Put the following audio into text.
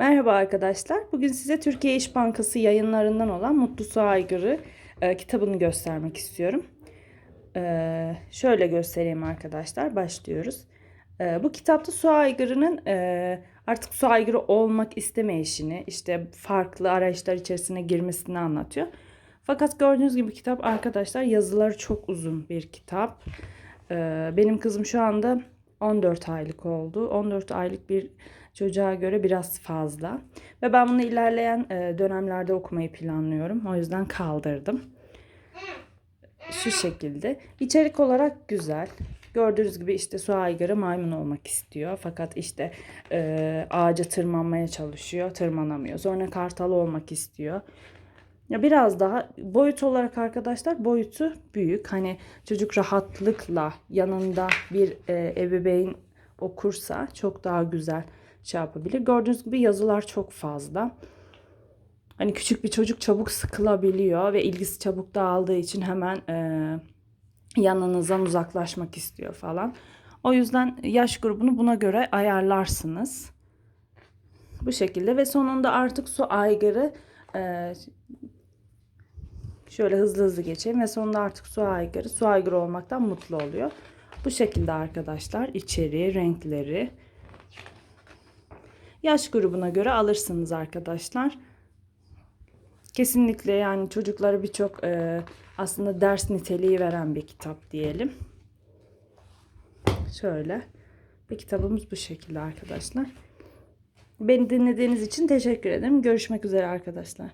Merhaba arkadaşlar. Bugün size Türkiye İş Bankası yayınlarından olan Mutlu Su Aygırı e, kitabını göstermek istiyorum. E, şöyle göstereyim arkadaşlar. Başlıyoruz. E, bu kitapta su aygırının e, artık su aygırı olmak istemeyişini, işte farklı arayışlar içerisine girmesini anlatıyor. Fakat gördüğünüz gibi kitap arkadaşlar yazıları çok uzun bir kitap. E, benim kızım şu anda 14 aylık oldu. 14 aylık bir çocuğa göre biraz fazla. Ve ben bunu ilerleyen e, dönemlerde okumayı planlıyorum. O yüzden kaldırdım. Şu şekilde. İçerik olarak güzel. Gördüğünüz gibi işte su aygırı maymun olmak istiyor. Fakat işte e, ağaca tırmanmaya çalışıyor. Tırmanamıyor. Sonra kartal olmak istiyor. Ya biraz daha boyut olarak arkadaşlar boyutu büyük. Hani çocuk rahatlıkla yanında bir e, ebeveyn okursa çok daha güzel şey yapabilir. Gördüğünüz gibi yazılar çok fazla. Hani küçük bir çocuk çabuk sıkılabiliyor ve ilgisi çabuk dağıldığı için hemen e, yanınızdan uzaklaşmak istiyor falan. O yüzden yaş grubunu buna göre ayarlarsınız. Bu şekilde ve sonunda artık su aygırı e, şöyle hızlı hızlı geçeyim ve sonunda artık su aygırı su aygırı olmaktan mutlu oluyor. Bu şekilde arkadaşlar içeriği, renkleri yaş grubuna göre alırsınız arkadaşlar. Kesinlikle yani çocuklara birçok e, aslında ders niteliği veren bir kitap diyelim. Şöyle bir kitabımız bu şekilde arkadaşlar. Beni dinlediğiniz için teşekkür ederim. Görüşmek üzere arkadaşlar.